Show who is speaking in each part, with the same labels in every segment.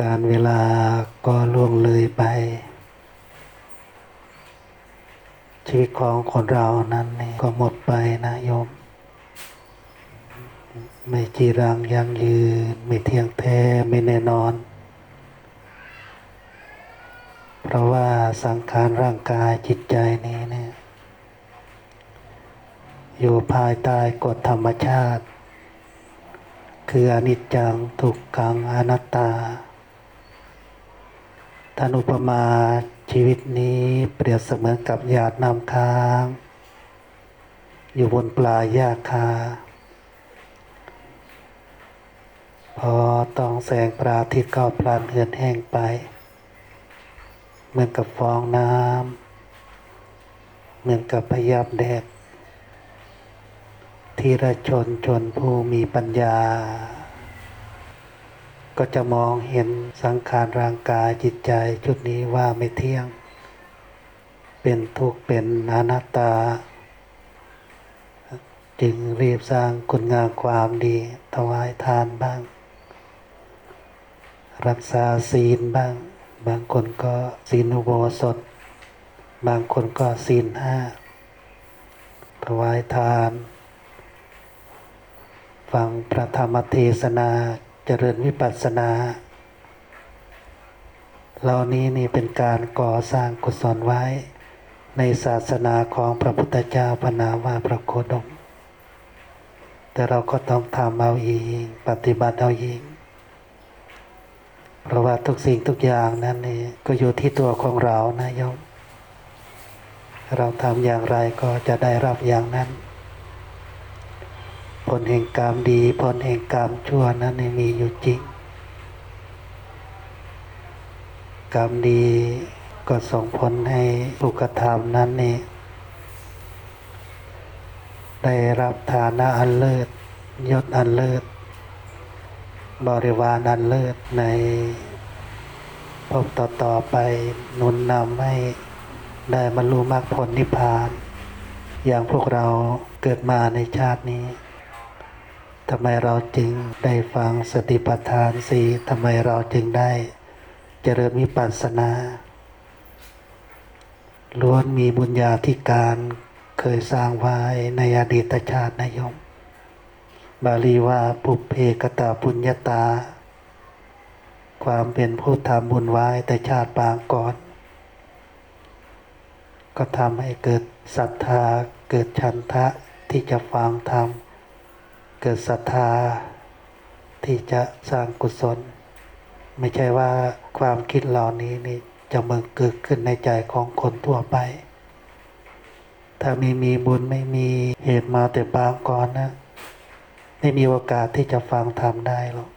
Speaker 1: การเวลาก็ล่วงเลยไป ชีวิตของคนเรานั้นนี่ก็หมดไปนะโยม ไม่จีรังยังยืน ไม่เที่ยงแท้ไม่แน่นอน เพราะว่าสังขารร่างกายจิตใจนี้เนี่ยอยู่ภายใต้กฎธรรมชาติ คืออนิจจังทุกขังอนัตตา ท่านอุปมาชีวิตนี้เปรียบเสมือนกับหยาดน้ำค้าง อยู่บนปลายหญ้าคา พอต้องแสงพระอาทิตย์ก็พลันเหือนแห้งไป เหมือนกับฟองน้ำเหมือนกับพยับแดดทีละชนชนผู้มีปัญญา ก็จะมองเห็นสังขารร่างกายจิตใจชุดนี้ว่าไม่เที่ยง เป็นทุกข์เป็นอนัตตา จึงรีบสร้างคุณงามความดีถวายทานบ้าง รักษาศีลบ้าง บางคนก็ศีลอุโบสถ บางคนก็ศีลห้าถวายทาน ฟังพระธรรมเทศนา เจริญวิปัสสนา เหล่านี้นี่เป็นการก่อสร้างกุศลไว้ ในศาสนาของพระพุทธเจ้าพนามว่าพระโคดม แต่เราก็ต้องทำเอาเองปฏิบัติเอาเองเพราะว่าทุกสิ่งทุกอย่างนั้นนี่ก็อยู่ที่ตัวของเรานะโยมเราทำอย่างไรก็จะได้รับอย่างนั้น ผลแห่งกรรมดี ผลแห่งกรรมชั่วนั้นม่มีอยู่จริง กรรมดีก็ส่งผลให้ผู้กระทำนั้นนี่ได้รับฐานะอันเลิศยศอันเลิศบริวารอันเลิศในภพต่อๆไปนุนนำให้ได้บรรลุมรรคผลนิพพาน อย่างพวกเราเกิดมาในชาตินี้ ทำไมเราจึงได้ฟังสติปัฏฐานสี่ทำไมเราจึงได้เจริญวิปัสสนา ล้วนมีบุญญาธิการเคยสร้างไว้ในอดีตชาตินายม บาลีว่าปุเพกตาปุญญาตา ความเป็นผู้ทำบุญไว้แต่ชาติปางก่อน ก็ทำให้เกิดศรัทธาเกิดฉันทะที่จะฟังธรรม เกิดศรัทธา ที่จะสร้างกุศล ไม่ใช่ว่าความคิดเหล่านี้นี่จะเมืเกิดขึ้นในใจของคนทั่วไป ถ้าไม่มีบุญไม่มีเหตุมาแต่ปางก่อนนะ ไม่มีโอกาสที่จะฟังธรรมได้หรอก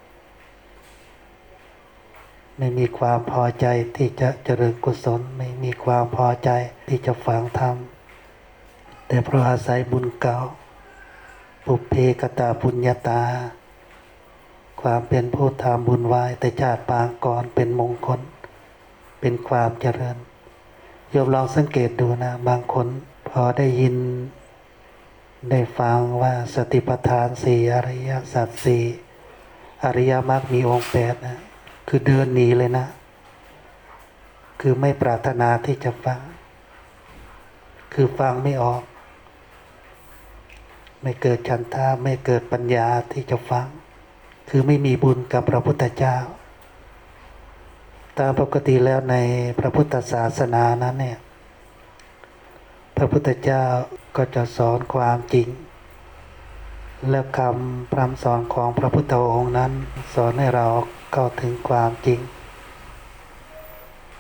Speaker 1: ไม่มีความพอใจที่จะเจริญกุศล ไม่มีความพอใจที่จะฟังธรรมแต่เพราะอาศัยบุญเก่า ปุเพกตาปุญญาตา ความเป็นผู้ทำบุญไว้แต่ชาติปางก่อนเป็นมงคล เป็นความเจริญโยมลองสังเกตดูนะ บางคนพอได้ยิน ได้ฟังว่าสติปัฏฐานสี่อริยสัจสี่อริยมรรคมีองค์แปดนะคือเดินหนีเลยนะ คือไม่ปรารถนาที่จะฟัง คือฟังไม่ออก ไม่เกิดฉันทาไม่เกิดปัญญาที่จะฟัง คือไม่มีบุญกับพระพุทธเจ้า ตามปกติแล้วในพระพุทธศาสนานั้นเนี่ยพระพุทธเจ้าก็จะสอนความจริง และคำพร่ำสอนของพระพุทธองค์นั้น สอนให้เราเข้าถึงความจริง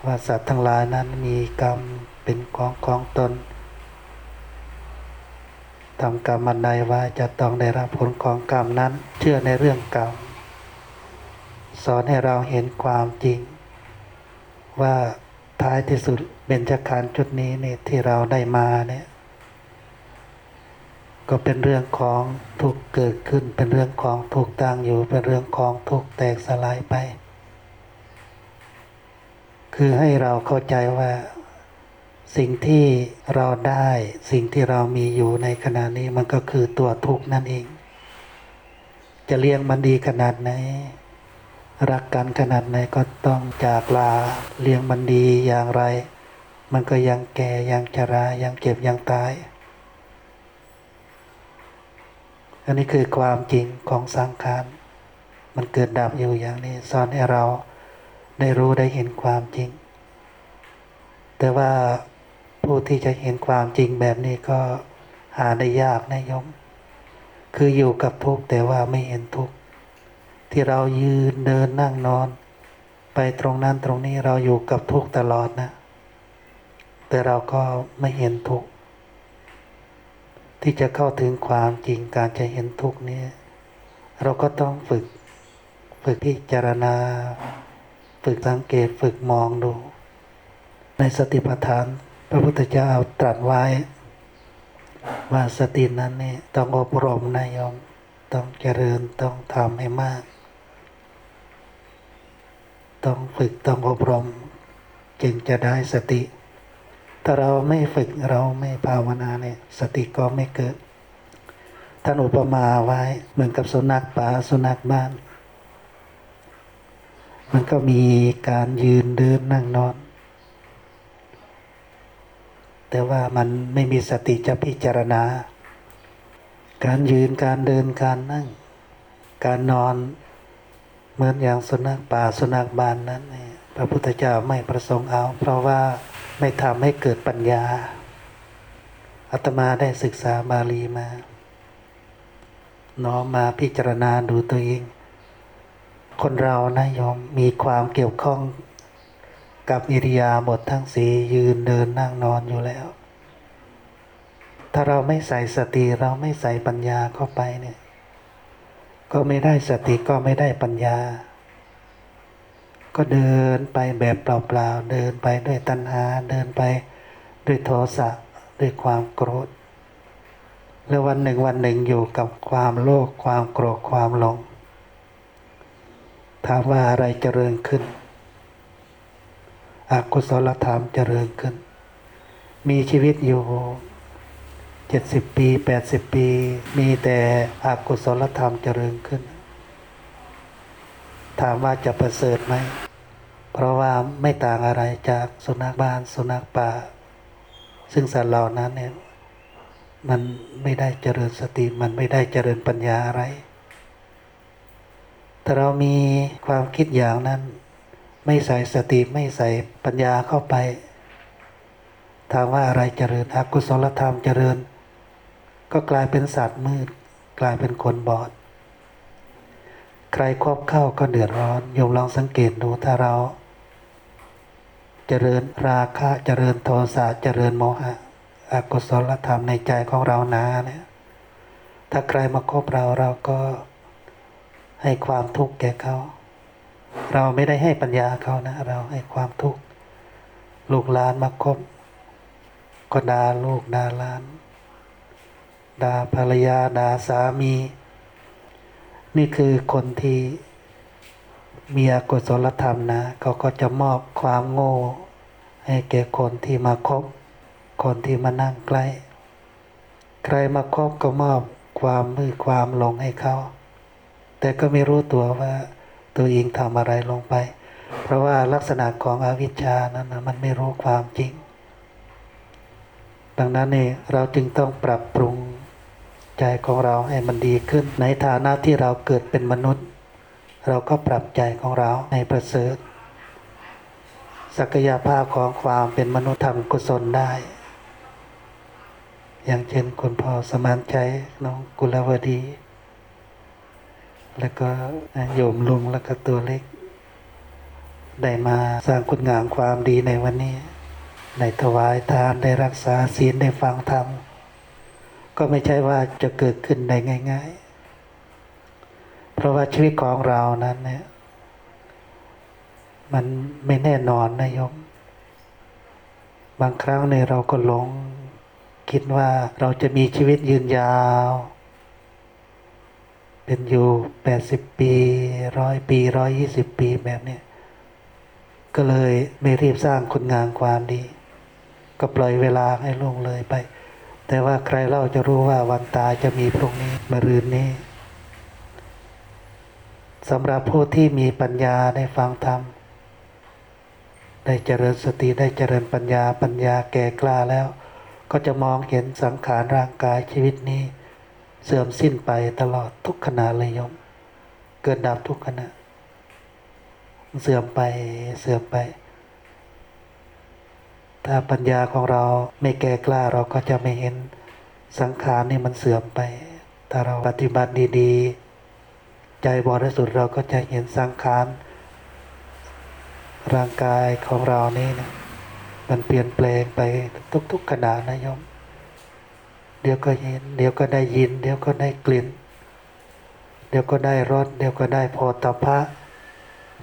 Speaker 1: ว่าสัตว์ทั้งหลายนั้นมีกรรมเป็นของของตน ทำกรรมอันใดว่าจะต้องได้รับผลของกรรมนั้น เชื่อในเรื่องกรรมสอนให้เราเห็นความจริง ว่าท้ายที่สุดเบญจขันธ์จุดนี้เนี่ยที่เราได้มาเนี่ยก็เป็นเรื่องของทุกเกิดขึ้นเป็นเรื่องของทุกตั้งอยู่เป็นเรื่องของทุกแตกสลายไป คือให้เราเข้าใจว่า สิ่งที่เราได้สิ่งที่เรามีอยู่ในขณะนี้มันก็คือตัวทุกข์นั่นเอง จะเลี้ยงมันดีขนาดไหน รักกันขนาดไหนก็ต้องจากลาเลี้ยงมันดีอย่างไร มันก็ยังแก่ยังชรายังเจ็บยังตาย อันนี้คือความจริงของสังขารมันเกิดดับอยู่อย่างนี้สอนให้เราได้รู้ได้เห็นความจริง แต่ว่า ผู้ที่จะเห็นความจริงแบบนี้ก็หาได้ยากนะยม คืออยู่กับทุกข์แต่ว่าไม่เห็นทุกข์ที่เรายืนเดินนั่งนอน ไปตรงนั้นตรงนี้เราอยู่กับทุกข์ตลอดนะ แต่เราก็ไม่เห็นทุกข์ที่จะเข้าถึงความจริงการจะเห็นทุกข์นี้เราก็ต้องฝึก ฝึกพิจารณา ฝึกสังเกตฝึกมองดู ในสติปัฏฐาน พระพุทธเจ้าตรัสไว้ ว่าสตินั้นนี่ต้องอบรมนายยมต้องเจริญต้องทำให้มาก ต้องฝึกต้องอบรม จึงจะได้สติ ถ้าเราไม่ฝึกเราไม่ภาวนาเนี่ยสติก็ไม่เกิด ท่านอุปมาไว้เหมือนกับสุนัขป่าสุนัขบ้าน มันก็มีการยืนเดินนั่งนอน แต่ว่ามันไม่มีสติจะพิจารณา การยืนการเดินการนั่ง การนอนเหมือนอย่างสุนัขป่าสุนัขบ้านนั้นพระพุทธเจ้าไม่ประสงค์เอา เพราะว่าไม่ทำให้เกิดปัญญาอาตมาได้ศึกษาบาลีมา น้อมมาพิจารณาดูตัวเอง คนเรานะโยมมีความเกี่ยวข้อง กับอิริยาบถททั้งสียืนเดินนั่งนอนอยู่แล้ว ถ้าเราไม่ใส่สติเราไม่ใส่ปัญญาเข้าไปเนี่ย ก็ไม่ได้สติก็ไม่ได้ปัญญา ก็เดินไปแบบเปล่าๆ เดินไปด้วยตัณหา เดินไปด้วยโทสะด้วยความโกรธ แล้ววันหนึ่งวันหนึ่งอยู่กับความโลภความโกรธความหลงถามว่าอะไรเจริญขึ้น อกุศลธรรมเจริญขึ้น มีชีวิตอยู่เจ็ดสิบปีแปดสิบปี มีแต่อกุศลธรรมเจริญขึ้น ถามว่าจะประเสริฐไหม เพราะว่าไม่ต่างอะไรจากสุนัขบ้านสุนัขป่า ซึ่งสัตว์เหล่านั้นเนี่ยมันไม่ได้เจริญสติมันไม่ได้เจริญปัญญาอะไรถ้าเรามีความคิดอย่างนั้น ไม่ใส่สติไม่ใส่ปัญญาเข้าไป ถามว่าอะไรเจริญอกุศลธรรมเจริญ ก็กลายเป็นสัตว์มืด กลายเป็นคนบอด ใครครอบเข้าก็เดือดร้อนโยมลองสังเกตดูถ้าเรา เจริญราคะเจริญโทสะเจริญโมหะอกุศลธรรมในใจของเรานาเนี่ยถ้าใครมาคบเราเราก็ให้ความทุกข์แก่เขา เราไม่ได้ให้ปัญญาเขานะ เราให้ความทุกข์ลูกหลานมาคบก็ด่าลูกด่าหลานด่าภรรยาด่าสามี นี่คือคนที่มีอกุศลธรรมนะเขาก็จะมอบความโง่ ให้แก่คนที่มาคบ คนที่มานั่งใกล้ ใครมาคบก็มอบความมืดความหลงให้เขา แต่ก็ไม่รู้ตัวว่า ตัวเองทำอะไรลงไป เพราะว่าลักษณะของอวิชชานั้นนะมันไม่รู้ความจริง ดังนั้นเนี่ยเราจึงต้องปรับปรุงใจของเราให้มันดีขึ้น ในฐานะที่เราเกิดเป็นมนุษย์ เราก็ปรับใจของเราให้ประเสริฐศักยภาพของความเป็นมนุษย์ทำกุศลได้ อย่างเช่นคุณพ่อสมานใจน้องกุลวดี แล้วก็โยมลุงแล้วก็ตัวเล็ก ได้มาสร้างคุณงามความดีในวันนี้ได้ถวายทานได้รักษาศีลได้ฟังธรรมก็ไม่ใช่ว่าจะเกิดขึ้นได้ง่าย ๆ เพราะว่าชีวิตของเรานั้นเนี่ยมันไม่แน่นอนนะโยม บางครั้งเนี่ยเราก็หลง คิดว่าเราจะมีชีวิตยืนยาว เป็นอยู่แปดสิบปีร้อยปีร้อยยี่สิบปีแบบนี้ก็เลยไม่รีบสร้างคุณงามความดี ก็ปล่อยเวลาให้ล่วงเลยไป แต่ว่าใครเล่าจะรู้ว่าวันตายจะมีพรุ่งนี้มะรืนนี้สำหรับผู้ที่มีปัญญาได้ฟังธรรมได้เจริญสติได้เจริญปัญญาปัญญาแก่กล้าแล้ว ก็จะมองเห็นสังขารร่างกายชีวิตนี้ เสื่อมสิ้นไปตลอดทุกขณะเลยโยม เกิดดับทุกขณะ เสื่อมไปเสื่อมไป ถ้าปัญญาของเราไม่แก่กล้าเราก็จะไม่เห็นสังขารนี่มันเสื่อมไป ถ้าเราปฏิบัติดีๆ ใจบริสุทธิ์เราก็จะเห็นสังขารร่างกายของเรานี่นะมันเปลี่ยนแปลงไปทุกๆขณะนะโยม เดี๋ยวก็เห็น เดี๋ยวก็ได้ยิน เดี๋ยวก็ได้กลิ่น เดี๋ยวก็ได้รสเดี๋ยวก็ได้โพธพะ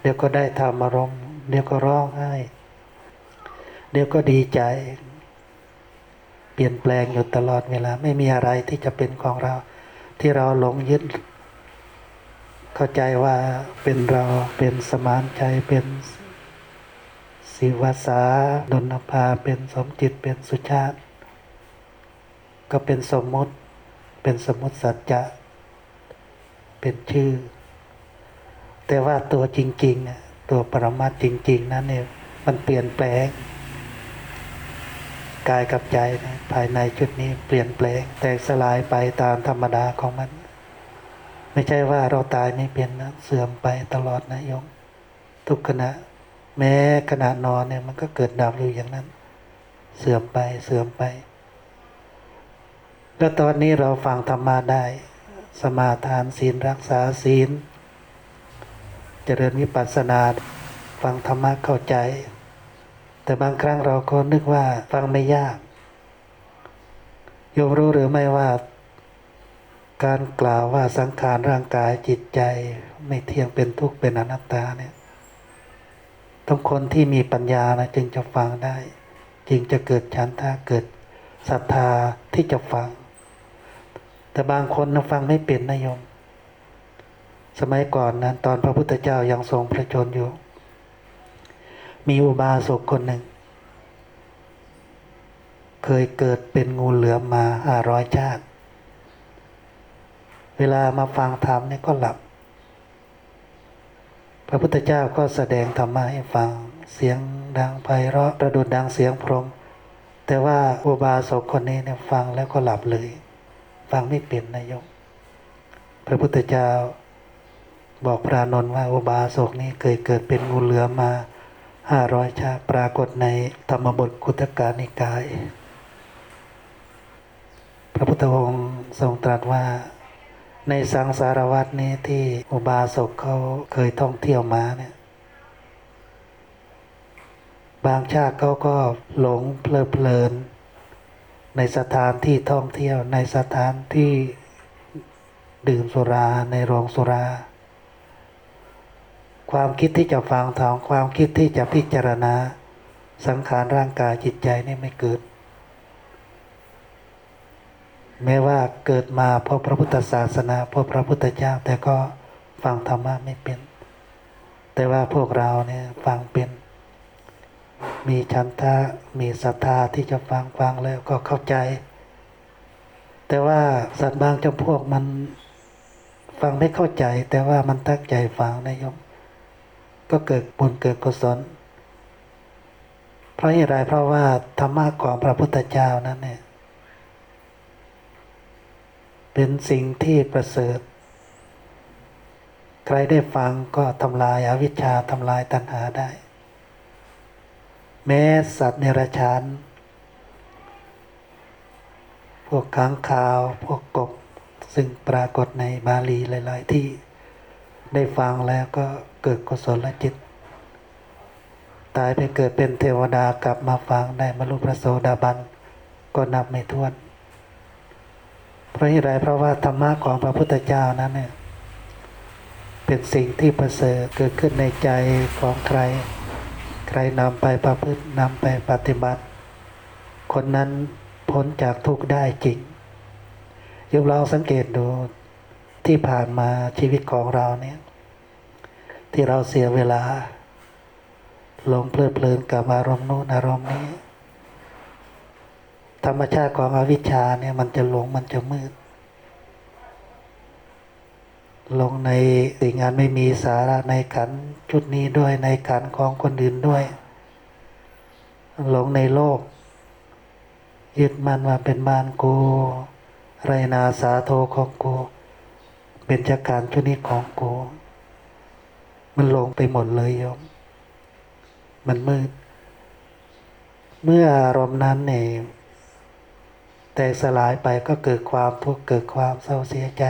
Speaker 1: เดี๋ยวก็ได้ธรรมารมณ์เดี๋ยวก็ร้องไห้ เดี๋ยวก็ดีใจ เปลี่ยนแปลงอยู่ตลอดเวลา ไม่มีอะไรที่จะเป็นของเรา ที่เราหลงยึด เข้าใจว่าเป็นเราเป็นสมานใจเป็นศิวสาดนภาเป็นสมจิตเป็นสุชาติ ก็เป็นสมมติ เป็นสมมติสัจจะเป็นชื่อ แต่ว่าตัวจริงๆน่ะตัวปรมัตถ์จริง ๆ นั้นเนี่ยมันเปลี่ยนแปลงกายกับใจนะภายในชุดนี้เปลี่ยนแปลง แตกสลายไปตามธรรมดาของมัน ไม่ใช่ว่าเราตายไม่เป็นนะเสื่อมไปตลอดนะโยมทุกขณะ แม้ขณะนอนเนี่ยมันก็เกิดดับอยู่อย่างนั้น เสื่อมไปเสื่อมไป แล้วตอนนี้เราฟังธรรมะได้ สมาทานศีลรักษาศีล เจริญวิปัสสนาฟังธรรมะเข้าใจ แต่บางครั้งเราก็นึกว่าฟังไม่ยาก โยมรู้หรือไม่ว่า การกล่าวว่าสังขารร่างกายจิตใจไม่เที่ยงเป็นทุกข์เป็นอนัตตาเนี่ยต้องคนที่มีปัญญานะจึงจะฟังได้ จึงจะเกิดฉันทาเกิดศรัทธาที่จะฟัง แต่บางคนนะฟังไม่เป็นนะโยม สมัยก่อนนั้นตอนพระพุทธเจ้ายังทรงพระชนอยู่ มีอุบาสกคนหนึ่ง เคยเกิดเป็นงูเหลือมมาห้าร้อยชาติ เวลามาฟังธรรมเนี่ยก็หลับ พระพุทธเจ้าก็แสดงธรรมะให้ฟังเสียงดังไพเราะประดุดดังเสียงพรม แต่ว่าอุบาสกคนนี้เนี่ยฟังแล้วก็หลับเลย ฟังไม่เป็นนายก พระพุทธเจ้าบอกพระนนท์ว่าอุบาสกนี้เคยเกิดเป็นงูเหลือมมาห้าร้อยชาติปรากฏในธรรมบทคุตกานิกาย พระพุทธองค์ทรงตรัสว่าในสังสารวัตนี้ที่อุบาสกเขาเคยท่องเที่ยวมาเนี่ยบางชาติเขาก็หลงเพลิดเพลิน ในสถานที่ท่องเที่ยวในสถานที่ดื่มสุราในโรงสุรา ความคิดที่จะฟังทองความคิดที่จะพิจารณา สังขารร่างกายจิตใจนี่ไม่เกิด แม้ว่าเกิดมาเพราะพระพุทธศาสนาเพราะพระพุทธเจ้าแต่ก็ฟังธรรมะไม่เป็น แต่ว่าพวกเราเนี่ยฟังเป็น มีฉันทะมีศรัทธาที่จะฟังฟังแล้วก็เข้าใจ แต่ว่าสัตว์บางจำพวกมันฟังไม่เข้าใจ แต่ว่ามันตั้งใจฟังนะโยมก็เกิดบุญเกิดกุศลเพราะเหตุไรเพราะว่าธรรมะของพระพุทธเจ้านั้นเนี่ยเป็นสิ่งที่ประเสริฐ ใครได้ฟังก็ทำลายอาวิชชาทำลายตัณหาได้ แม้สัตว์เนรัจฉาน พวกค้างคาว พวกกบ ซึ่งปรากฏในบาลีหลาย ๆ ที่ ได้ฟังแล้วก็เกิดกุศลจิต ตายไปเกิดเป็นเทวดากลับมาฟังได้บรรลุพระโสดาบัน ก็นับไม่ถ้วน เพราะเหตุไรเพราะว่าธรรมะของพระพุทธเจ้านั้นเนี่ยเป็นสิ่งที่ประเสริฐเกิดขึ้นในใจของใคร ใครนำไปประพฤตินำไปปฏิบัติ คนนั้นพ้นจากทุกข์ได้จริงยกลองสังเกตดูที่ผ่านมาชีวิตของเราเนี่ย ที่เราเสียเวลาหลงเพลิดเพลินกับอารมณ์โน้นอารมณ์นี้ ธรรมชาติของอวิชชาเนี่ยมันจะหลงมันจะมืด ลงในสิ่งงานไม่มีสาระในขันชุดนี้ด้วยในขันของคนอื่นด้วย หลงในโลก ยึดมันว่าเป็นบ้านกูไรนาสาโทของกู เป็นจักการชุดนี้ของกู มันหลงไปหมดเลยโยม มันมืด เมื่ออารมณ์นั้นเนี่ยแตกสลายไปก็เกิดความทุกข์เกิดความเศร้าเสียใจ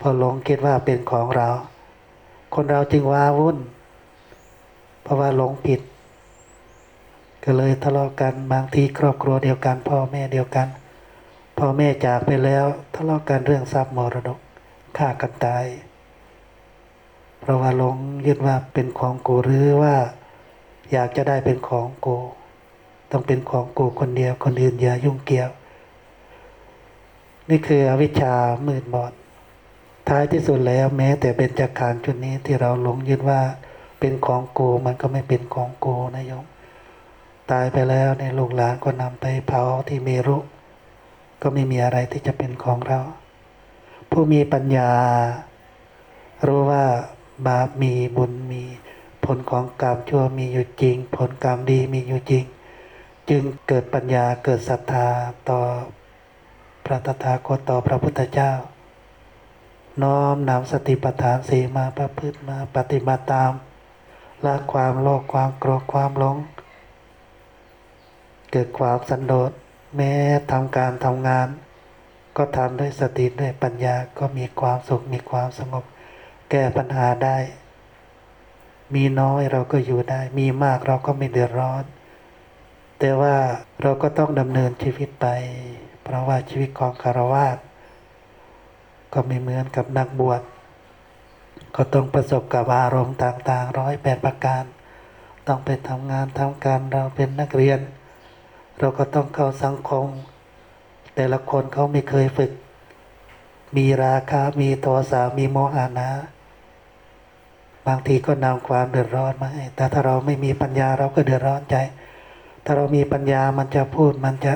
Speaker 1: พอหลงคิดว่าเป็นของเรา คนเราจึงว้าวุ่น เพราะว่าหลงผิด ก็เลยทะเลาะกันบางทีครอบครัวเดียวกัน พ่อแม่เดียวกัน พ่อแม่จากไปแล้วทะเลาะกันเรื่องทรัพย์มรดกฆ่ากันตาย เพราะว่าหลงยึดว่าเป็นของกูหรือว่าอยากจะได้เป็นของกูต้องเป็นของกูคนเดียวคนอื่นอย่ายุ่งเกี่ยว นี่คืออวิชชามืดบอด ท้ายที่สุดแล้วแม้แต่เป็นจักรานชุดนี้ที่เราหลงยึดว่าเป็นของกูมันก็ไม่เป็นของกูนะโยม ตายไปแล้วในลูกหลานก็นำไปเผาที่เมรุ ก็ไม่มีอะไรที่จะเป็นของเรา ผู้มีปัญญา รู้ว่าบาปมีบุญมี ผลของกรรมชั่วมีอยู่จริง ผลกรรมดีมีอยู่จริง จึงเกิดปัญญาเกิดศรัทธาต่อพระตถาคตต่อพระพุทธเจ้า น้อมนำสติปัฏฐานสีมาประพฤติมาปฏิบัติตามละความโลภความโกรธความหลง เกิดความสันโดษแม้ทำการทำงาน ก็ทำด้วยสติด้วยปัญญาก็มีความสุขมีความสงบ แก้ปัญหาได้ มีน้อยเราก็อยู่ได้ มีมากเราก็ไม่เดือดร้อน แต่ว่าเราก็ต้องดำเนินชีวิตไป เพราะว่าชีวิตของคารวาส ก็ไม่เหมือนกับนักบวชก็ต้องประสบกับอารมณ์ต่างๆร้อยแปดประการ ต้องไปทำงานทำการเราเป็นนักเรียน เราก็ต้องเข้าสังคม แต่ละคนเขาไม่เคยฝึก มีราคามีโทสะมีโมหะนะ บางทีก็นำความเดือดร้อนมาให้แต่ถ้าเราไม่มีปัญญาเราก็เดือดร้อนใจ ถ้าเรามีปัญญามันจะพูดมันจะ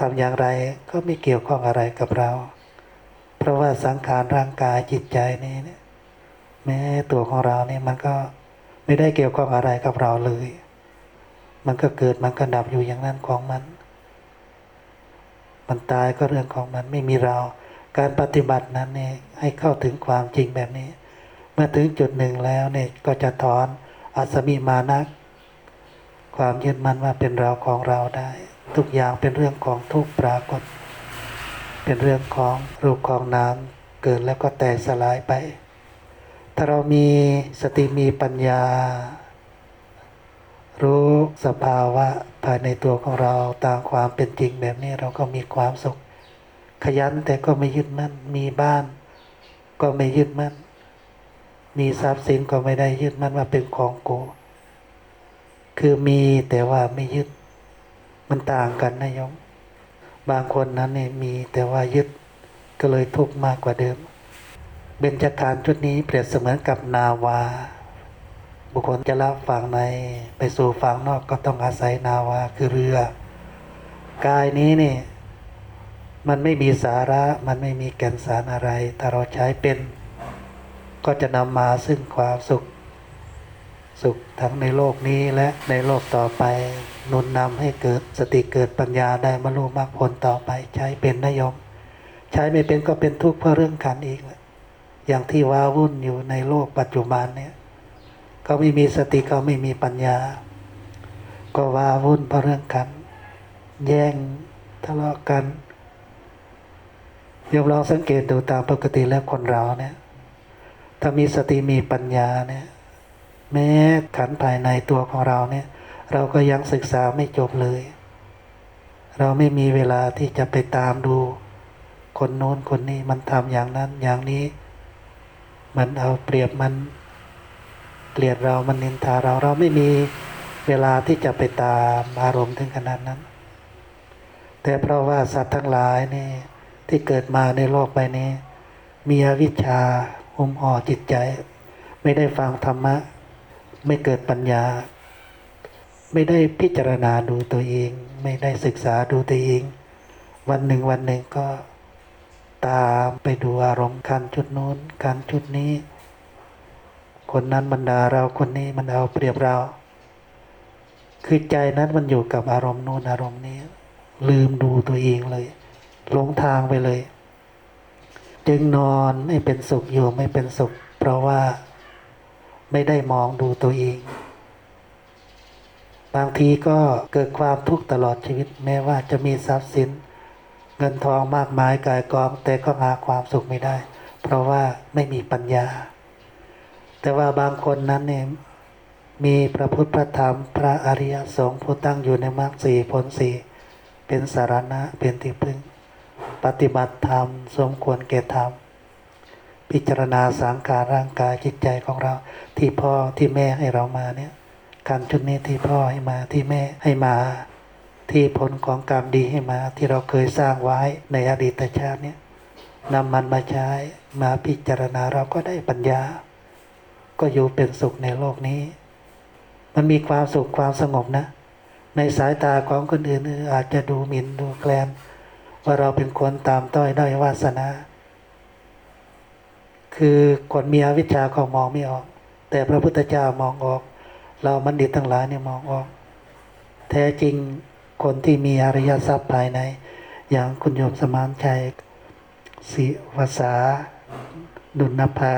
Speaker 1: ทำอย่างไรก็ไม่เกี่ยวข้องอะไรกับเรา เพราะว่าสังขารร่างกายจิตใจนี่เนี่ยแม้ตัวของเราเนี่ยมันก็ไม่ได้เกี่ยวข้องอะไรกับเราเลย มันก็เกิดมันก็ดับอยู่อย่างนั้นของมัน มันตายก็เรื่องของมันไม่มีเรา การปฏิบัตินั้นเนี่ยให้เข้าถึงความจริงแบบนี้ เมื่อถึงจุดหนึ่งแล้วเนี่ยก็จะถอนอัสมิมานะความยึดมั่นว่าเป็นเราของเราได้ ทุกอย่างเป็นเรื่องของทุกปรากฏ เป็นเรื่องของรูปของนามเกิดแล้วก็แตกสลายไป ถ้าเรามีสติมีปัญญา รู้สภาวะภายในตัวของเราตามความเป็นจริงแบบนี้เราก็มีความสุข ขยันแต่ก็ไม่ยึดมั่นมีบ้าน ก็ไม่ยึดมั่น มีทรัพย์สินก็ไม่ได้ยึดมั่นว่าเป็นของกูคือมีแต่ว่าไม่ยึดมันต่างกันนะโยม บางคนนั้นเนี่ยมีแต่ว่ายึดก็เลยทุกข์มากกว่าเดิม เบญจการชุดนี้เปรียบเสมือนกับนาวา บุคคลจะละฝั่งในไปสู่ฝั่งนอกก็ต้องอาศัยนาวาคือเรือ กายนี้นี่มันไม่มีสาระมันไม่มีแก่นสารอะไร ถ้าเราใช้เป็น ก็จะนำมาซึ่งความสุข สุขทั้งในโลกนี้และในโลกต่อไปนุนนำให้เกิดสติเกิดปัญญาได้บรรลุมรรคผลต่อไปใช้เป็นนยม ใช้ไม่เป็นก็เป็นทุกข์เพราะเรื่องขันอีกอย่างที่ว้าวุ่นอยู่ในโลกปัจจุบันเนี่ยเขาไม่มีสติเขาไม่มีปัญญา ก็ว้าวุ่นเพราะเรื่องขันแย่งทะเลาะกันยมลองสังเกตดูตามปกติแล้วคนเราเนี่ยถ้ามีสติมีปัญญาเนี่ย แม้ขันภายในตัวของเราเนี่ย เราก็ยังศึกษาไม่จบเลย เราไม่มีเวลาที่จะไปตามดู คนโน้นคนนี้มันทำอย่างนั้นอย่างนี้ มันเอาเปรียบมันเกลียดเรามันนินทาเราเราไม่มีเวลาที่จะไปตามอารมณ์ถึงขนาดนั้น แต่เพราะว่าสัตว์ทั้งหลายนี่ที่เกิดมาในโลกใบนี้ มีอวิชชาหุ้มห่อจิตใจ ไม่ได้ฟังธรรมะ ไม่เกิดปัญญา ไม่ได้พิจารณาดูตัวเอง ไม่ได้ศึกษาดูตัวเอง วันหนึ่งวันหนึ่งก็ตามไปดูอารมณ์การชุดนู้นการชุดนี้ คนนั้นมันด่าเราคนนี้มันเอาเปรียบเรา คือใจนั้นมันอยู่กับอารมณ์นู้นอารมณ์นี้ ลืมดูตัวเองเลยหลงทางไปเลย จึงนอนไม่เป็นสุขอยู่ไม่เป็นสุข เพราะว่า ไม่ได้มองดูตัวเอง บางทีก็เกิดความทุกข์ตลอดชีวิตแม้ว่าจะมีทรัพย์สิน เงินทองมากมายกายกอง แต่ก็หาความสุขไม่ได้ เพราะว่าไม่มีปัญญา แต่ว่าบางคนนั้นเนี่ยมีพระพุทธพระธรรมพระอริยสงฆ์ผู้ตั้งอยู่ในมรรคสี่ผลสี่เป็นสารณะเป็นที่พึ่ง ปฏิบัติธรรม สมควรแก่ธรรม พิจารณาสังขารร่างกายจิตใจของเรา ที่พ่อที่แม่ให้เรามาเนี่ยการชุดนี้ที่พ่อให้มาที่แม่ให้มา ที่ผลของกรรมดีให้มา ที่เราเคยสร้างไว้ในอดีตชาติเนี่ยนำมันมาใช้มาพิจารณาเราก็ได้ปัญญา ก็อยู่เป็นสุขในโลกนี้ มันมีความสุขความสงบนะ ในสายตาของคนอื่นอาจจะดูหมิ่นดูแคลนว่าเราเป็นคนตามต้อยด้อยวาสนา คือคนมีอวิชชาเขามองไม่ออก แต่พระพุทธเจ้ามองออก เรามันดิตทั้งหลายเนี่ยมองออก แท้จริงคนที่มีอริยทรัพย์ภายใน อย่างคุณโยมสมานชัยศิวสาดุลนภา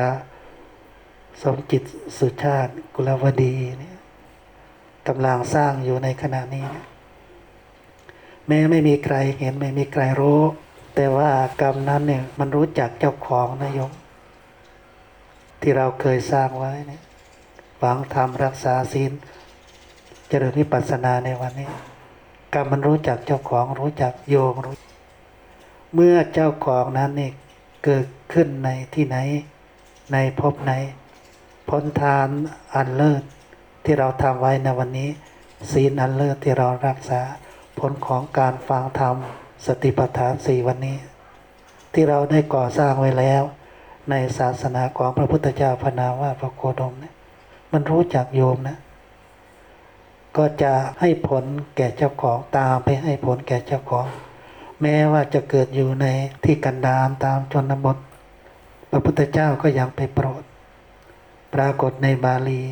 Speaker 1: สมจิตสุชาติ กุลวดีเนี่ยกำลังสร้างอยู่ในขณะนี้แม้ไม่มีใครเห็นไม่มีใครรู้ แต่ว่ากรรมนั้นเนี่ยมันรู้จักเจ้าของนะโยม ที่เราเคยสร้างไว้เนี่ยหวังทำรักษาศีลเจริญวิปัสสนาในวันนี้กรรมมันรู้จักเจ้าของรู้จักโยมรู้ เมื่อเจ้าของนั้นนี่เกิดขึ้นในที่ไหน ในภพไหนผลทานอันเลิศที่เราทำไว้ในวันนี้ ศีลอันเลิศที่เรารักษา ผลของการฟังธรรมสติปัฏฐานสี่วันนี้ ที่เราได้ก่อสร้างไว้แล้ว ในศาสนาของพระพุทธเจ้าพนามว่าพระโคดมเนี่ยมันรู้จักโยมนะ ก็จะให้ผลแก่เจ้าของตามไปให้ผลแก่เจ้าของ แม้ว่าจะเกิดอยู่ในที่กันดารตามชนบท พระพุทธเจ้าก็ยังไปโปรด ปรากฏในบาลี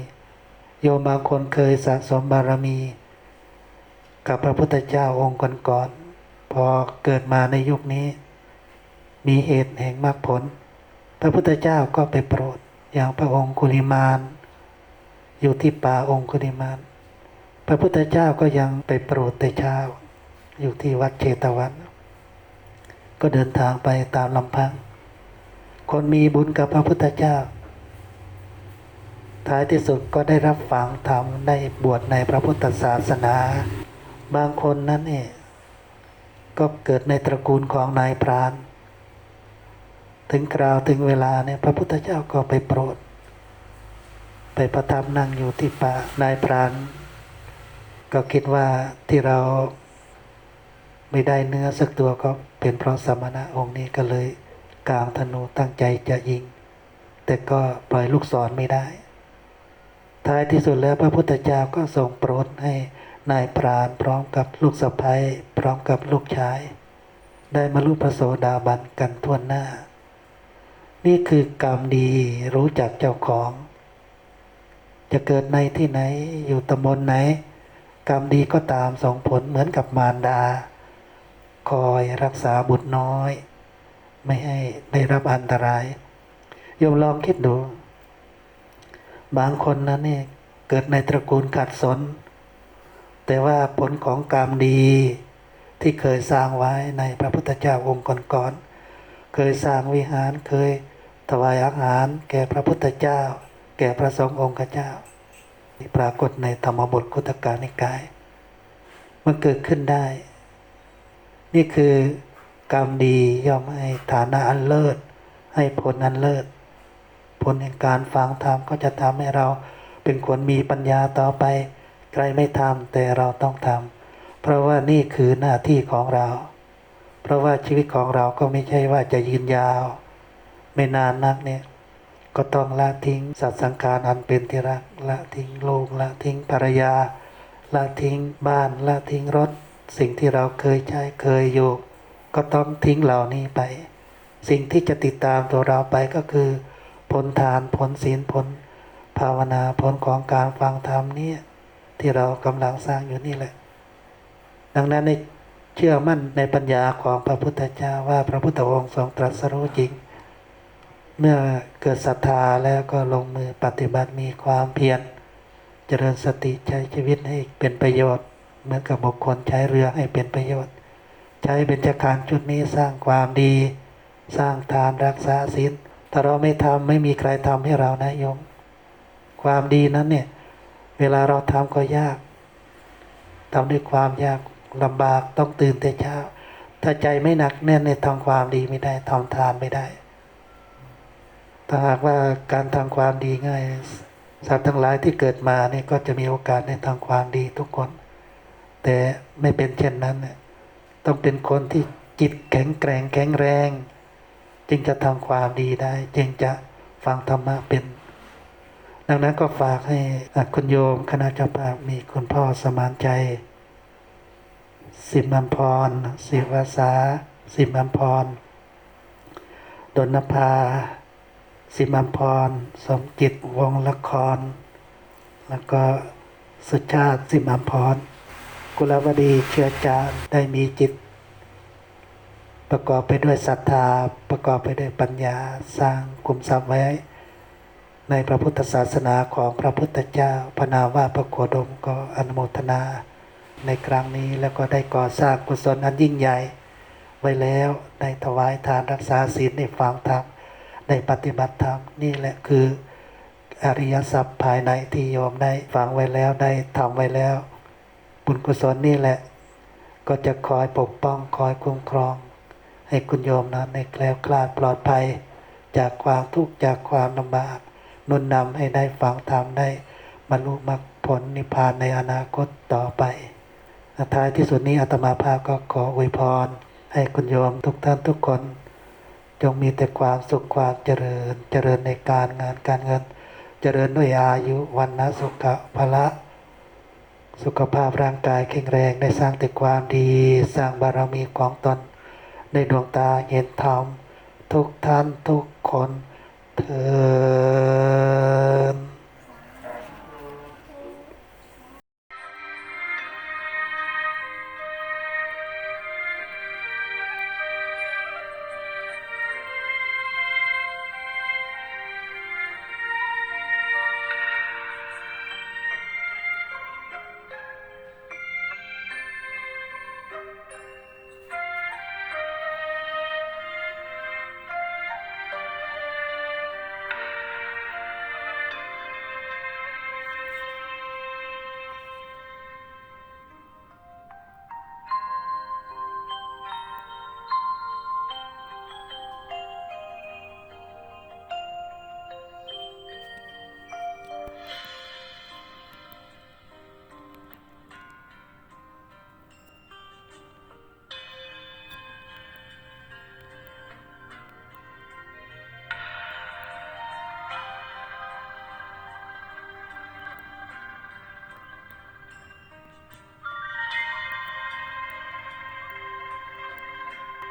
Speaker 1: โยมบางคนเคยสะสมบารมี กับพระพุทธเจ้าองค์ก่อนๆพอเกิดมาในยุคนี้ มีเหตุแห่งมรรคผล พระพุทธเจ้าก็ไปโปรด อย่างพระองคุลิมานอยู่ที่ป่าองคุลิมาน พระพุทธเจ้าก็ยังไปโปรดแต่เช้า อยู่ที่วัดเชตวัน ก็เดินทางไปตามลำพัง คนมีบุญกับพระพุทธเจ้า ท้ายที่สุดก็ได้รับฟังธรรมได้บวชในพระพุทธศาสนา บางคนนั้นเนี่ก็เกิดในตระกูลของนายพราน ถึงคราวถึงเวลาเนี่ยพระพุทธเจ้าก็ไปโปรด ไปประทับนั่งอยู่ที่ป่านายพราน ก็คิดว่าที่เราไม่ได้เนื้อสักตัวก็เป็นเพราะสมณะองค์นี้ก็เลยกลางธนูตั้งใจจะยิง แต่ก็ปล่อยลูกศรไม่ได้ ท้ายที่สุดแล้วพระพุทธเจ้าก็ทรงโปรดให้นายพรานพร้อมกับลูกสะใภ้พร้อมกับลูกชาย ได้มารูปพระโสดาบันกันทั่วหน้า นี่คือกรรมดีรู้จักเจ้าของ จะเกิดในที่ไหนอยู่ตำบลไหน กรรมดีก็ตามส่งผลเหมือนกับมารดา คอยรักษาบุตรน้อย ไม่ให้ได้รับอันตรายโยมลองคิดดู บางคนนั้นเนี่ยเกิดในตระกูลขัดสน แต่ว่าผลของกรรมดีที่เคยสร้างไว้ในพระพุทธเจ้าองค์ก่อนๆ เคยสร้างวิหารเคยถวายอาหาร แก่พระพุทธเจ้า แก่พระสงฆ์องค์เจ้าที่ปรากฏในธรรมบทคุตการนิกาย มันเกิดขึ้นได้ นี่คือกรรมดีย่อมให้ฐานะอันเลิศ ให้ผลอันเลิศ ผลแห่งการฟังธรรมก็จะทำให้เราเป็นคนมีปัญญาต่อไป ใครไม่ทำแต่เราต้องทำเพราะว่านี่คือหน้าที่ของเรา ราะว่าชีวิตของเราก็ไม่ใช่ว่าจะยืนยาว ไม่นานนักเนี่ย ก็ต้องละทิ้งสัตว์สังขารอันเป็นที่รักละทิ้งลูกละทิ้งภรรยา ละทิ้งบ้านละทิ้งรถ สิ่งที่เราเคยใช้เคยอยู่ ก็ต้องทิ้งเหล่านี้ไป สิ่งที่จะติดตามตัวเราไปก็คือผลทานผลศีลผล ภาวนาผลของการฟังธรรมเนี่ยที่เรากำลังสร้างอยู่นี่แหละ ดังนั้นใน เชื่อมั่นในปัญญาของพระพุทธเจ้าว่าพระพุทธองค์ทรงตรัสรู้จริง เมื่อเกิดศรัทธาแล้วก็ลงมือปฏิบัติมีความเพียรเจริญสติใช้ชีวิตให้เป็นประโยชน์ เหมือนกับบุคคลใช้เรือให้เป็นประโยชน์ ใช้เบญจการชุดนี้สร้างความดี สร้างทานรักษาศีลถ้าเราไม่ทำไม่มีใครทำให้เรานะโยม ความดีนั้นเนี่ย เวลาเราทำก็ยากทำด้วยความยาก ลำบากต้องตื่นแต่เช้า ถ้าใจไม่หนักแน่นในทำความดีไม่ได้ทำทานไม่ได้ ถ้าหากว่าการทำความดีง่าย สัตว์ทั้งหลายที่เกิดมาเนี่ยก็จะมีโอกาสในทำความดีทุกคน แต่ไม่เป็นเช่นนั้นน่ะต้องเป็นคนที่จิตแข็งแกร่งแข็งแรง จึงจะทำความดีได้ จึงจะฟังธรรมะเป็น ดังนั้นก็ฝากให้คุณโยมคณะเจ้าภาพมีคุณพ่อสมานใจ สิมัมพรศิวาสา สิมัมพร ดนภา สิมัมพร สมจิตวงละคร แล้วก็สุชาติสิมัมพร กุลวดีเชื้อจาได้มีจิต ประกอบไปด้วยศรัทธา ประกอบไปด้วยปัญญา สร้างกลุ่มทรัพย์ไว้ ในพระพุทธศาสนาของพระพุทธเจ้าพนามว่าพระโคดมก็อนุโมทนา ในครั้งนี้แล้วก็ได้ก่อสร้างกุศลอันยิ่งใหญ่ ไว้แล้วได้ถวายทานรักษาศีลได้ฟังธรรมได้ปฏิบัติธรรมนี่แหละคืออริยทรัพย์ภายในที่โยมได้ฟังไว้แล้วได้ทำไว้แล้ว บุญกุศลนี่แหละ ก็จะคอยปกป้องคอยคุ้มครอง ให้คุณโยมนั้นในแคล้วคลาดปลอดภัย จากความทุกข์จากความลำบากนุนนำให้ได้ฟังธรรมได้บรรลุมรรคผลนิพพานในอนาคตต่อไป ท้ายที่สุดนี้อาตมาภาพก็ขออวยพร ให้คุณโยมทุกท่านทุกคน จงมีแต่ความสุขความเจริญ เจริญในการงานการเงิน เจริญด้วยอายุวันนะสุขะพละ สุขภาพร่างกายแข็งแรงได้สร้างแต่ความดี สร้างบารมีของตนได้ดวงตาเห็นธรรมทุกท่านทุกคนเธอ